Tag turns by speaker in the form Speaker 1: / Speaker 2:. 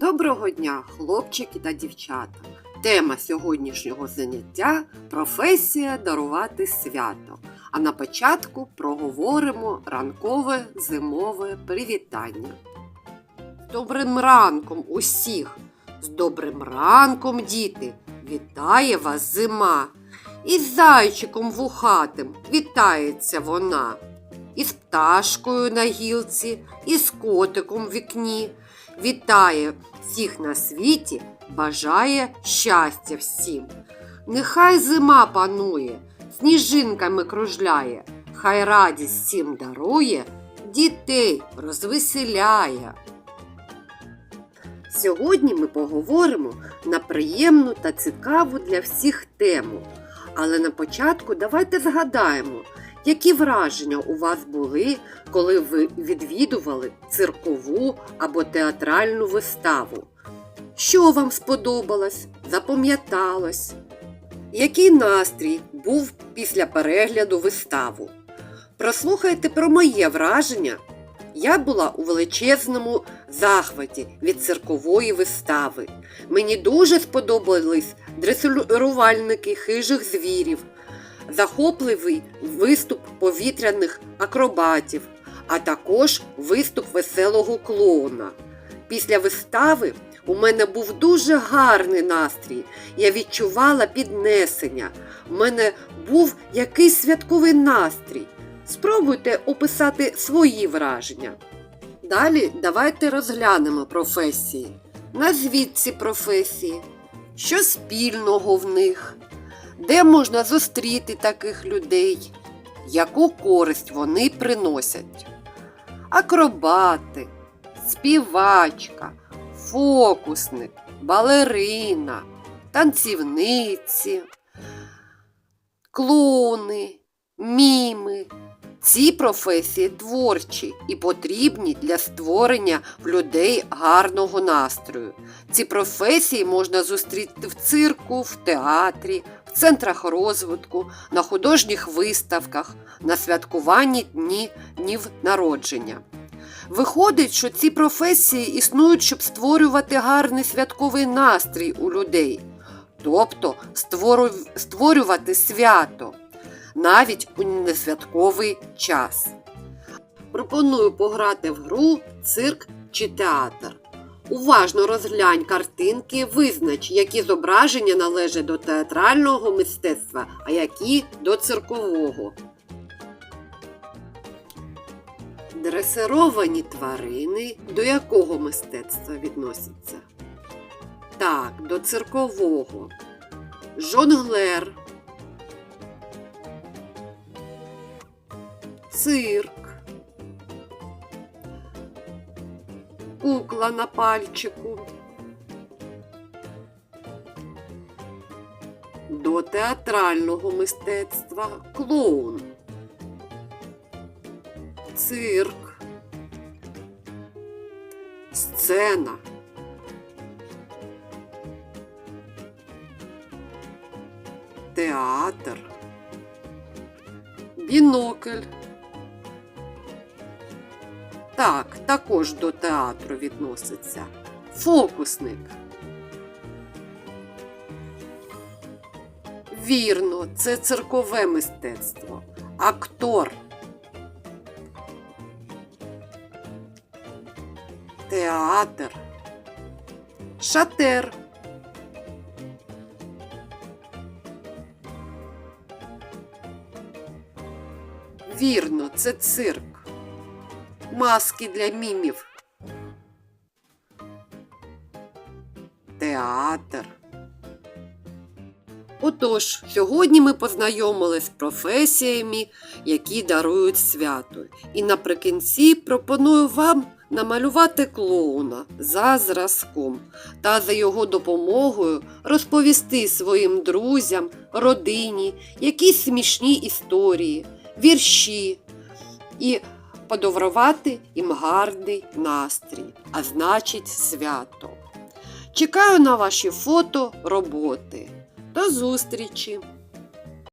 Speaker 1: Доброго дня, хлопчики та дівчата. Тема сьогоднішнього заняття професія дарувати свято. А на початку проговоримо ранкове зимове привітання. З добрим ранком усіх! З добрим ранком, діти! Вітає вас зима! Із зайчиком вухатим вітається вона, із пташкою на гілці, і з котиком в вікні. Вітає всіх на світі, бажає щастя всім. Нехай зима панує, сніжинками кружляє, хай радість всім дарує, дітей розвеселяє. Сьогодні ми поговоримо на приємну та цікаву для всіх тему. Але на початку давайте згадаємо, які враження у вас були, коли ви відвідували циркову або театральну виставу. Що вам сподобалось, запам'яталось? Який настрій був після перегляду виставу? Прослухайте про моє враження. Я була у величезному захваті від циркової вистави. Мені дуже сподобались дресирувальники хижих звірів, захопливий виступ повітряних акробатів, а також виступ веселого клоуна. Після вистави у мене був дуже гарний настрій. Я відчувала піднесення. У мене був якийсь святковий настрій. Спробуйте описати свої враження. Далі давайте розглянемо професії. Назвіть ці професії, що спільного в них, де можна зустріти таких людей, яку користь вони приносять. Акробати, співачка, фокусник, балерина, танцівниці, клоуни, міми. Ці професії творчі і потрібні для створення в людей гарного настрою. Ці професії можна зустріти в цирку, в театрі, центрах розвитку, на художніх виставках, на святкуванні дні, днів народження. Виходить, що ці професії існують, щоб створювати гарний святковий настрій у людей, тобто створювати свято навіть у несвятковий час. Пропоную пограти в гру цирк чи театр. Уважно розглянь картинки, визнач, які зображення належать до театрального мистецтва, а які до циркового. Дресировані тварини до якого мистецтва відносяться? Так, до циркового. Жонглер. Цирк. Кукла на пальчику. До театрального мистецтва клоун. Цирк. Сцена. Театр. Бінокль. Так, також до театру відноситься. Фокусник. Вірно, це циркове мистецтво. Актор. Театр. Шатер. Вірно, це цирк. Маски для мімів. Театр. Отож, сьогодні ми познайомились з професіями, які дарують свято. І наприкінці пропоную вам намалювати клоуна за зразком та за його допомогою розповісти своїм друзям, родині якісь смішні історії, вірші і подарувати їм гарний настрій, а значить свято. Чекаю на ваші фото роботи. До зустрічі!